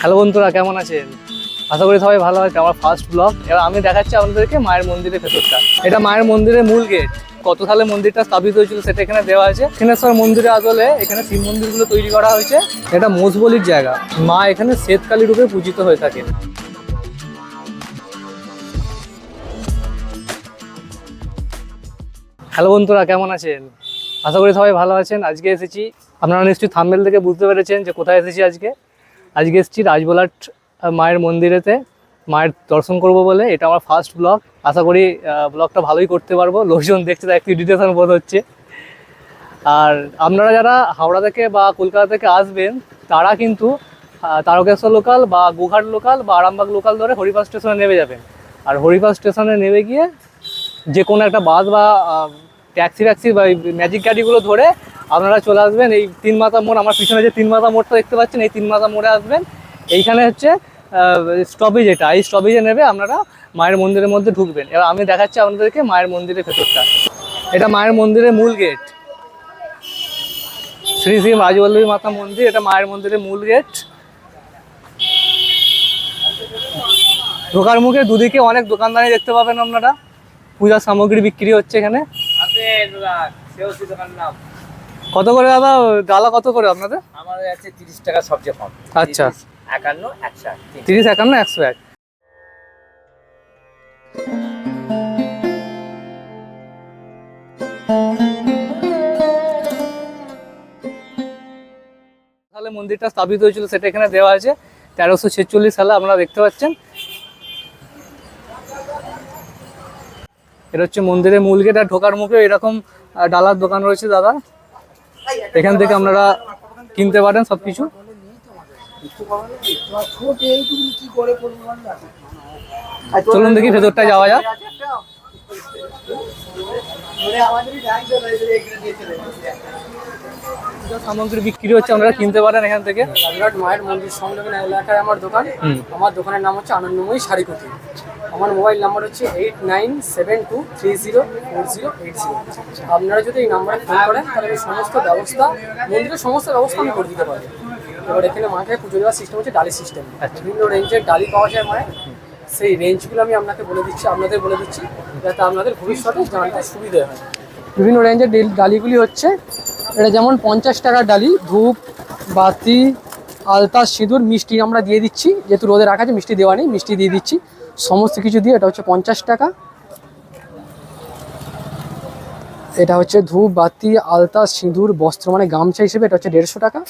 Hello বন্ধুরা, কেমন আছেন? আশা করি সবাই ভালো আছে আমার ফার্স্ট ব্লগ এবার আমি দেখাচ্ছি আপনাদেরকে মায়ের মন্দিরের ভেতরটা। এটা মায়ের মন্দিরের মূল গেট কত সালে মন্দিরটা স্থাপিত হয়েছিল সেটা এখানে দেওয়া আছে। সিনেশ্বর মন্দিরে আসলে এখানে শিব মন্দিরগুলো তৈরি করা হয়েছে। এটা মোজবলির জায়গা। মা এখানে শ্বেতকালী রূপে পূজিত হয়ে থাকেন হ্যালো বন্ধুরা, কেমন আছেন? আশা করি সবাই ভালো আছেন। আজকে এসেছি। আপনারা নিশ্চয়ই থাম্বেল থেকে বুঝতে পেরেছেন যে কোথায় এসেছি আজকে। আজকে এসেছি রাজবলাট মায়ের মন্দিরেতে। মায়ের দর্শন করব বলে। এটা আমার ফার্স্ট ব্লগ আশা করি ব্লগটা ভালোই করতে পারব। লোকজন দেখতে তার একটু ইরিটেশন বোধ হচ্ছে। আর আপনারা যারা হাওড়া থেকে বা কলকাতা থেকে আসবেন, তারা কিন্তু তারকেশ্বর লোকাল বা গোঘাট লোকাল বা আরামবাগ লোকাল ধরে হরিপাল স্টেশনে নেমে যাবেন। আর হরিপাল স্টেশনে নেমে গিয়ে যে কোনো একটা বাস বা ট্যাক্সি ট্যাক্সি বা ম্যাজিক গাড়িগুলো ধরে আপনারা চলে আসবেন। এই তিন মাথা মোড়, আমার পিছনে যে তিন মাথা মোড়টা দেখতে পাচ্ছেন, এই তিন মাথা মোড়ে আসবেন। এইখানে হচ্ছে স্টপেজ এটা। এই স্টপেজে নেবে আপনারা মায়ের মন্দিরের মধ্যে ঢুকবেন। এবার আমি দেখাচ্ছি আপনাদেরকে মায়ের মন্দিরের ভেতরটা। এটা মায়ের মন্দিরের মূল গেট। শ্রী শ্রী রাজবল্লভী মাতা মন্দির, এটা মায়ের মন্দিরের মূল গেট। ঢোকার মুখে দুদিকে অনেক দোকানদারি দেখতে পাবেন আপনারা। পূজার সামগ্রী বিক্রি হচ্ছে এখানে। কত করে দাদা? ডালা কত করে আপনাদের? আমাদের আছে তিরিশ টাকা সবচেয়ে কম। আচ্ছা। একান্ন একশো তিরিশ একান্ন একশো এক। সালে মন্দিরটা স্থাপিত হয়েছিল সেটা এখানে দেওয়া আছে। তেরোশো ছেচল্লিশ সালে আপনারা দেখতে পাচ্ছেন। এটা হচ্ছে মন্দিরের মূল গেট আর ঢোকার মুখে এরকম ডালার দোকান রয়েছে দাদা। এখান থেকে আপনারা কিনতে পারেন সবকিছু। চলুন দেখি ভেতরটা যাওয়া যাক। সামগ্রী বিক্রি হচ্ছে আপনারা কিনতে পারেন এখান থেকে। মায়ের মন্দির সংলগ্ন এলাকায় আমার দোকান। আমার দোকানের নাম হচ্ছে আনন্দময়ী শাড়িকুটি। আমার মোবাইল নাম্বার হচ্ছে eight nine seven two three zero four zero eight zero আপনারা যদি এই নাম্বারে ফোন করেন তাহলে আমি সমস্ত ব্যবস্থা মন্দিরের সমস্ত ব্যবস্থা আমি করে দিতে পারি এবার এখানে মাঠে পুজো দেওয়ার সিস্টেম হচ্ছে ডালি সিস্টেম বিভিন্ন রেঞ্জের ডালি পাওয়া যায় মায়ের সেই রেঞ্জগুলো আমি আপনাকে বলে দিচ্ছি আপনাদের বলে দিচ্ছি যাতে আপনাদের ভবিষ্যতে জানতে সুবিধে হয়। বিভিন্ন রেঞ্জের ডিল- ডালিগুলি হচ্ছে এটা যেমন পঞ্চাশ টাকার ডালি ধূপ বাতি আলতা সিঁদুর মিষ্টি আমরা দিয়ে দিচ্ছি। যেহেতু রোদে রাখা আছে মিষ্টি দেওয়া নেই মিষ্টি দিয়ে দিচ্ছি। সমস্ত কিছু দিয়ে এটা হচ্ছে পঞ্চাশ টাকা। এটা হচ্ছে ধূপ বাতি আলতা সিঁদুর বস্ত্র মানে গামছা হিসেবে এটা হচ্ছে দেড়শো টাকা।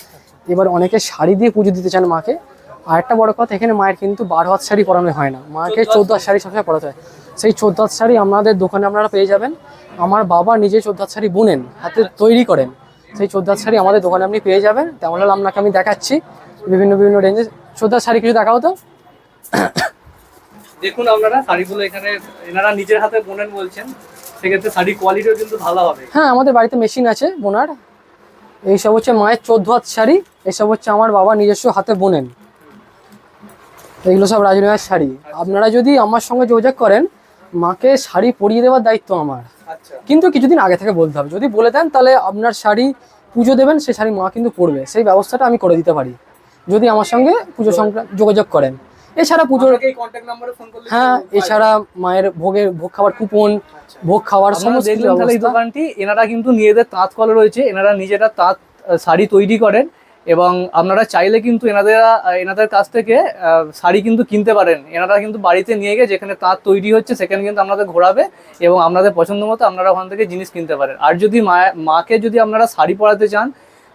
এবার অনেকে শাড়ি দিয়ে পুজো দিতে চান মাকে। আর একটা বড় কথা এখানে মায়ের কিন্তু বারো হাত শাড়ি পরানো হয় না। মাকে চোদ্দ হাত শাড়ি। সবসময় পরাতে হয়। সেই চোদ্দ হাত শাড়ি আমাদের দোকানে আপনারা পেয়ে যাবেন। আমার বাবা নিজে চোদ্দ হাত শাড়ি বুনেন হাতে তৈরি করেন। সেই চোদ্দ হাত শাড়ি আমাদের দোকানে আপনি পেয়ে যাবেন। তেমন হলে আপনাকে আমি দেখাচ্ছি। বিভিন্ন বিভিন্ন রেঞ্জে চোদ্দ হাত শাড়ি কিছু দেখাও তো? দেখুন আপনারা শাড়িগুলো এখানে এনারা নিজের হাতে বোনেন বলছেন সেক্ষেত্রে শাড়ির কোয়ালিটিও কিন্তু ভালো হবে। হ্যাঁ আমাদের বাড়িতে মেশিন আছে বোনার। এইসব হচ্ছে মায়ের চোদ্দ হাত শাড়ি এসব হচ্ছে আমার বাবা নিজস্ব হাতে বোনেন। এগুলো সব রাজনগরের শাড়ি। আপনারা যদি আমার সঙ্গে যোগাযোগ করেন মাকে শাড়ি পরিয়ে দেওয়ার দায়িত্ব আমার। আচ্ছা। কিন্তু কিছুদিন আগে থেকে বলতে হবে যদি বলে দেন তাহলে আপনার শাড়ি পুজো দেবেন সেই শাড়ি মা কিন্তু পরবে। সেই ব্যবস্থাটা আমি করে দিতে পারি। যদি আমার সঙ্গে পুজো সংক্রান্ত যোগাযোগ করেন। এছাড়া পুজোর হ্যাঁ এছাড়া মায়ের ভোগের ভোগ খাবার কুপন ভোগ খাওয়ার সমস্ত এই দোকানটি এনারা কিন্তু নিজেদের তাঁত কল রয়েছে এনারা নিজেরা তাঁত শাড়ি তৈরি করেন এবং আপনারা চাইলে কিন্তু এনাদের এনাদের কাছ থেকে শাড়ি কিন্তু কিনতে পারেন। এনারা কিন্তু বাড়িতে নিয়ে গিয়ে যেখানে তাঁত তৈরি হচ্ছে সেখানে কিন্তু আপনাদের ঘোরাবে এবং আপনাদের পছন্দ মতো আপনারা ওখান থেকে জিনিস কিনতে পারেন। আর যদি মা মাকে যদি আপনারা শাড়ি পরাতে চান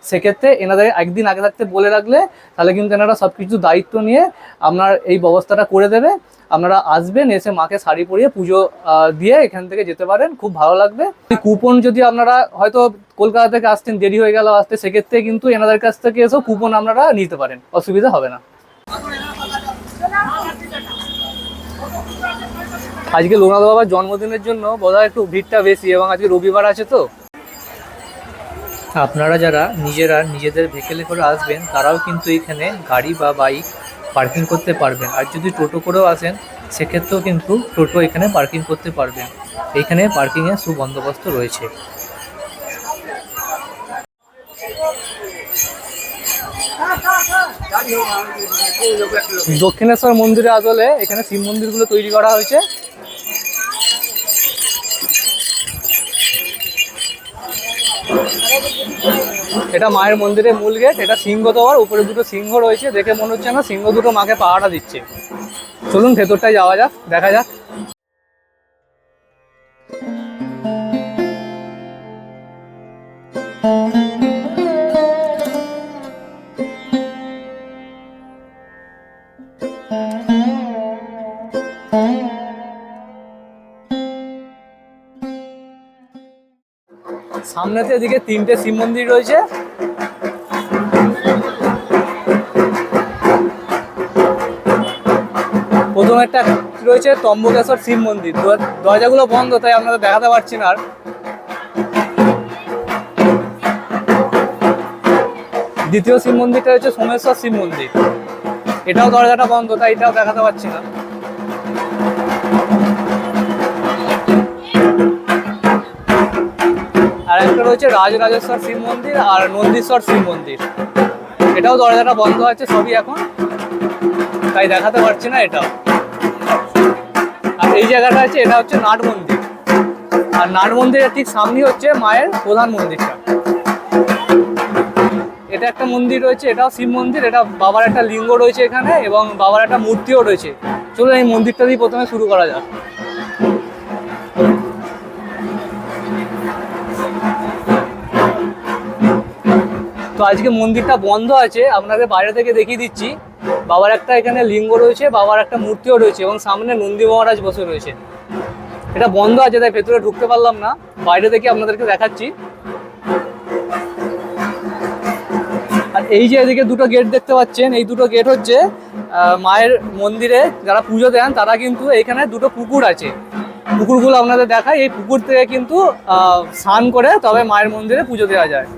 সেক্ষেত্রে এনাদের একদিন আগে থাকতে বলে রাখলে, তাহলে কিন্তু এনারা সব কিছু দায়িত্ব নিয়ে আপনার এই ব্যবস্থাটা করে দেবে। আপনারা আসবেন, এসে মাকে শাড়ি পরিয়ে পুজো দিয়ে এখান থেকে যেতে পারেন, খুব ভালো লাগবে। কুপন যদি আপনারা হয়তো কলকাতা থেকে আসতেন, দেরি হয়ে গেল আসতে, সেক্ষেত্রে কিন্তু এনাদের কাছ থেকে এসেও কুপন আপনারা নিতে পারেন, অসুবিধা হবে না। আজকে লোকনাথ বাবার জন্মদিনের জন্য বোধহয় একটু ভিড়টা বেশি, এবং আজকে রবিবার আছে তো। আপনারা যারা নিজেরা নিজেদের ভেহিকেলে করে আসবেন, তারাও কিন্তু এখানে গাড়ি বা বাইক পার্কিং করতে পারবেন। আর যদি টোটো করেও আসেন, সেক্ষেত্রেও কিন্তু টোটো এখানে পার্কিং করতে পারবেন। এইখানে পার্কিংয়ের সুবন্দোবস্ত রয়েছে। দক্ষিণেশ্বর মন্দিরের আদলে এখানে শিব মন্দিরগুলো তৈরি করা হয়েছে। এটা মায়ের মন্দিরের মূল গেট, এটা সিংহ দেওয়ার, উপরে দুটো সিংহ রয়েছে, দেখে মনে হচ্ছে না সিংহ দুটো মাকে পাহাড়া দিচ্ছে। চলুন ভেতরটায় যাওয়া যাক, দেখা যাক। সামনেতে এদিকে তিনটে শিব মন্দির রয়েছে। প্রথম একটা রয়েছে তম্বকেশ্বর শিব মন্দির। দর- দরজাগুলো বন্ধ, তাই আপনাদের দেখাতে পারছি না আর। দ্বিতীয় শিব মন্দিরটা হচ্ছে সোমেশ্বর শিব মন্দির। এটাও দরজাটা বন্ধ, তাই এটাও দেখাতে পারছি না। একটা রয়েছে রাজরাজেশ্বর শিব মন্দির আর নন্দীশ্বর শিব মন্দির। এটাও দরজাটা বন্ধ আছে সবই এখন। তাই দেখাতে পারছি না এটাও। আর এই জায়গাটা আছে, এটা হচ্ছে নাট মন্দির। আর নাট মন্দিরের ঠিক সামনে হচ্ছে মায়ের প্রধান মন্দিরটা। এটা একটা মন্দির রয়েছে, এটাও শিব মন্দির, এটা বাবার একটা লিঙ্গ রয়েছে এখানে এবং বাবার একটা মূর্তিও রয়েছে। চলুন এই মন্দিরটা দিয়ে প্রথমে শুরু করা যাক। তো আজকে মন্দিরটা বন্ধ আছে, আপনাদের বাইরে থেকে দেখিয়ে দিচ্ছি। বাবার একটা এখানে লিঙ্গ রয়েছে, বাবার একটা মূর্তিও রয়েছে এবং সামনে নন্দী মহারাজ বসে রয়েছে। এটা বন্ধ আছে, তাই ভেতরে ঢুকতে পারলাম না, বাইরে থেকে আপনাদেরকে দেখাচ্ছি। আর এই যে এদিকে দুটো গেট দেখতে পাচ্ছেন, এই দুটো গেট হচ্ছে মায়ের মন্দিরে যারা পুজো দেন, তারা কিন্তু এখানে দুটো পুকুর আছে। পুকুরগুলো আপনাদের দেখায় এই পুকুর থেকে কিন্তু স্নান করে তবে মায়ের মন্দিরে পুজো দেওয়া যায়।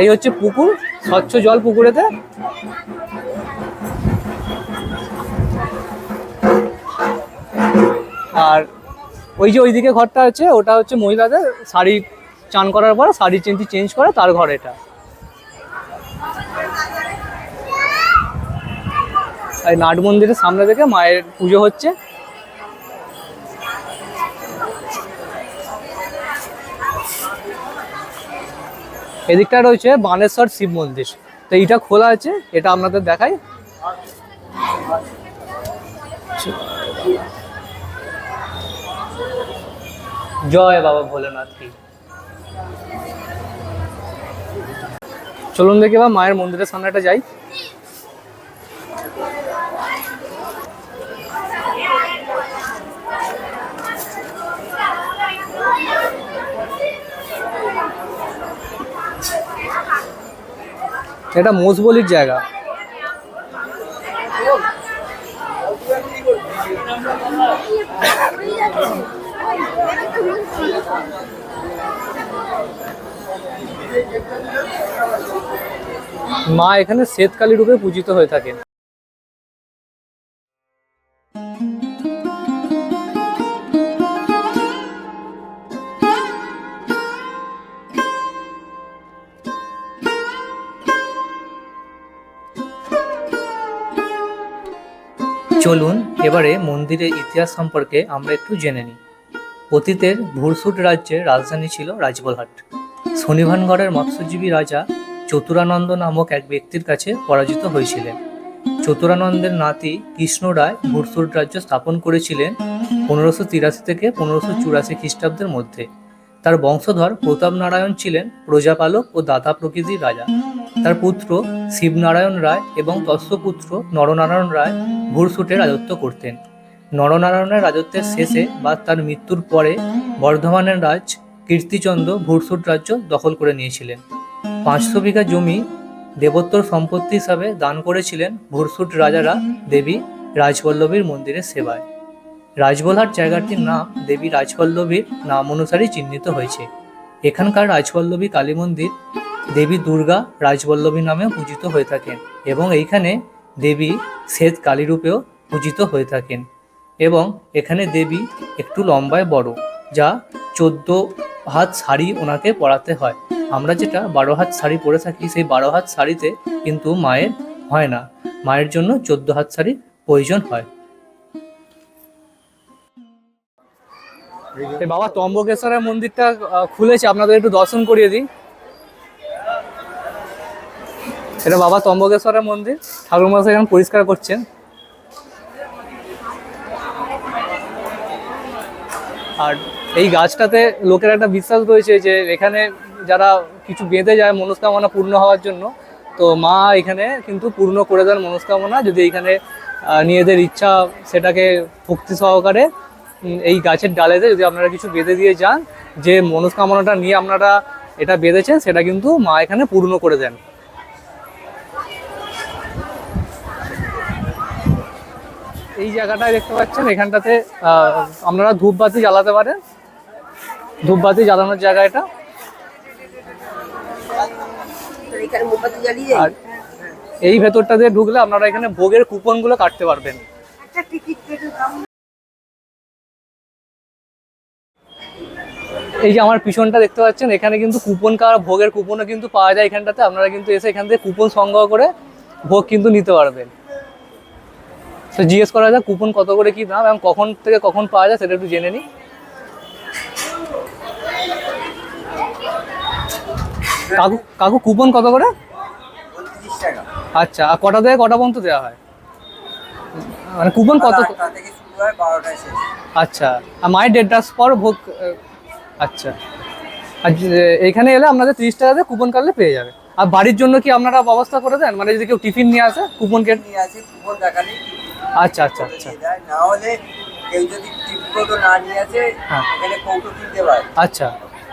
এই হচ্ছে পুকুর, স্বচ্ছ জল পুকুরেতে। আর ওই যে ওইদিকে ঘরটা আছে ওটা হচ্ছে মহিলাদের, শাড়ি চান করার পর শাড়ি চেঞ্জ চেঞ্জ করে তার ঘর এটা। আর নাট মন্দিরের সামনে থেকে মায়ের পুজো হচ্ছে। এদিকটা রয়েছে বানেশ্বর শিব মন্দির। তো এইটা খোলা আছে, এটা আপনাদের দেখাই। জয় বাবা ভোলেনাথ কি। চলুন দেখি এবার মায়ের মন্দিরের সামনেটা যাই। এটা মোজবলির জায়গা। মা এখানে শ্বেতকালী রূপে পূজিত হয়ে থাকেন। চলুন, এবারে মন্দিরের ইতিহাস সম্পর্কে আমরা একটু জেনে নিই। অতীতের ভুরসুট রাজ্যের রাজধানী ছিল রাজবলহাট। শনিভানগড়ের মৎস্যজীবী রাজা চতুরানন্দ নামক এক ব্যক্তির কাছে পরাজিত হয়েছিলেন। চতুরানন্দের নাতি কৃষ্ণ রায় ভুরসুট রাজ্য স্থাপন করেছিলেন পনেরোশো তিরাশি থেকে পনেরোশো চুরাশি খ্রিস্টাব্দের মধ্যে। তার বংশধর প্রতাপ নারায়ণ ছিলেন প্রজাপালক ও দাতা প্রকৃতির রাজা। তার পুত্র শিবনারায়ণ রায় এবং তৎসপুত্র নরনারায়ণ রায় ভুরসুটে রাজত্ব করতেন। নরনারায়ণের রাজত্বের শেষে বা তার মৃত্যুর পরে বর্ধমানের রাজ কীর্তিচন্দ্র ভুরসুট রাজ্য দখল করে নিয়েছিলেন। পাঁচশো বিঘা জমি দেবোত্তর সম্পত্তি হিসাবে দান করেছিলেন ভুরসুট রাজারা দেবী রাজবল্লভীর মন্দিরের সেবায়। রাজবলহাট জায়গাটির নাম দেবী রাজবল্লভীর নাম অনুসারে চিহ্নিত হয়েছে। এখানকার রাজবল্লভী কালী মন্দির দেবী দুর্গা রাজবল্লভী নামেও পূজিত হয়ে থাকেন এবং এইখানে দেবী শ্বেত কালী রূপেও পূজিত হয়ে থাকেন এবং এখানে দেবী একটু লম্বায় বড়, যা চোদ্দ হাত শাড়ি ওনাকে পরাতে হয়। আমরা যেটা বারো হাত শাড়ি পরে থাকি, সেই বারো হাত শাড়িতে কিন্তু মায়ের হয় না। মায়ের জন্য চোদ্দ হাত শাড়ির প্রয়োজন হয়। বাবা তম্বকেশ্বরের মন্দিরটা খুলেছে, আপনাদের একটু দর্শন করিয়ে দিই। এটা বাবা তম্বকেশ্বরের মন্দির ঠাকুর মশাই এখন পরিষ্কার করছেন। আর এই গাছটাতে লোকের একটা বিশ্বাস রয়েছে যে এখানে যারা কিছু বেঁধে যায় মনস্কামনা পূর্ণ হওয়ার জন্য, তো মা এখানে কিন্তু পূর্ণ করে দেন মনস্কামনা, যদি এখানে নিজেদের ইচ্ছা সেটাকে ভক্তি সহকারে এই গাছের ডালেতে যদি আপনারা কিছু বেঁধে দিয়ে যান, যে মনস্কামনাটা নিয়ে আপনারা এটা বেঁধেছেন, সেটা কিন্তু মা এখানে পূর্ণ করে দেন। এই জায়গাটায় দেখতে পাচ্ছেন, এখানটাতে আপনারা ধূপবাতি জ্বালাতে পারেন। ধূপবাতি জ্বালানোর জায়গা এটা। এই ভেতরটা দিয়ে ঢুকলে আপনারা এখানে ভোগের কুপনগুলো কাটতে পারবেন। এই যে আমার পিছনটা দেখতে পাচ্ছেন এখানে কিন্তু কুপন কার ভোগের কুপনও কিন্তু পাওয়া যায় এখানটাতে। আপনারা কিন্তু এসে এখান থেকে কুপন সংগ্রহ করে ভোগ কিন্তু নিতে পারবেন। তো জিজ্ঞেস করা যাক কুপন কত করে কি দাম এবং কখন থেকে কখন পাওয়া যায় সেটা একটু জেনে নিই। কাকু কাকু কুপন কত করে? আচ্ছা আর কটা থেকে কটা পর্যন্ত দেওয়া হয়? মানে কুপন কত? আচ্ছা আর মায়ের দেড়টার পর ভোগ আচ্ছা। আর এখানে এলে আপনাদের তিরিশ টাকাতে কুপন কাটলে পেয়ে যাবে। আর বাড়ির জন্য কি আপনারা ব্যবস্থা করে দেন? মানে যদি কেউ টিফিন নিয়ে আসে কুপন কেটে নিয়ে আছে কুপন দেখালে আচ্ছা আচ্ছা আচ্ছা। না হলে কেউ যদি টিপকোটো না নিয়ে আসে হ্যাঁ। এখানে কৌটো কিনতে পারে। আচ্ছা।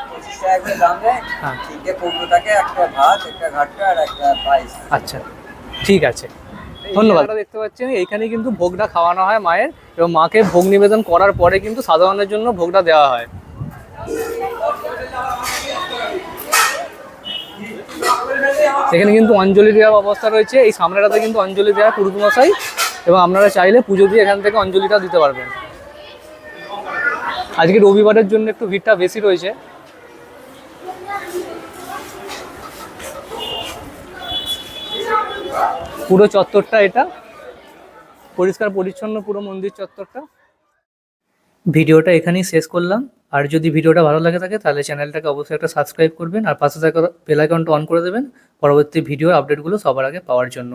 পঁচিশ টাকা করে দাম দেয় হ্যাঁ। তিনটে কৌটোটাকে একটা ভাত একটা ঘাটটা আর একটা পায়েস। আচ্ছা ঠিক আছে। ধন্যবাদ। দেখতে পাচ্ছেন এইখানে কিন্তু ভোগটা খাওয়ানো হয় মায়ের এবং মাকে ভোগ নিবেদন করার পরে কিন্তু সাধারণের জন্য ভোগটা দেওয়া হয়। এখানে কিন্তু অঞ্জলি দেওয়ার অবস্থা রয়েছে। এই সামনেটাতে কিন্তু অঞ্জলি দেওয়া পুরুষ মশাই এবং আপনারা চাইলে পুজো দিয়ে এখান থেকে অঞ্জলিটা দিতে পারবেন। আজকে রবিবারের জন্য একটু ভিড়টা বেশি রয়েছে। পুরো চত্বরটা এটা। পরিষ্কার, পরিচ্ছন্ন পুরো মন্দির চত্বরটা। ভিডিওটা এখানেই শেষ করলাম। আর যদি ভিডিওটা ভালো লাগে থাকে, তাহলে চ্যানেলটাকে অবশ্যই একটা সাবস্ক্রাইব করবেন আর পাশে থাকা বেল আইকনটা অন করে দেবেন। পরবর্তী ভিডিওর আপডেটগুলো সবার আগে পাওয়ার জন্য।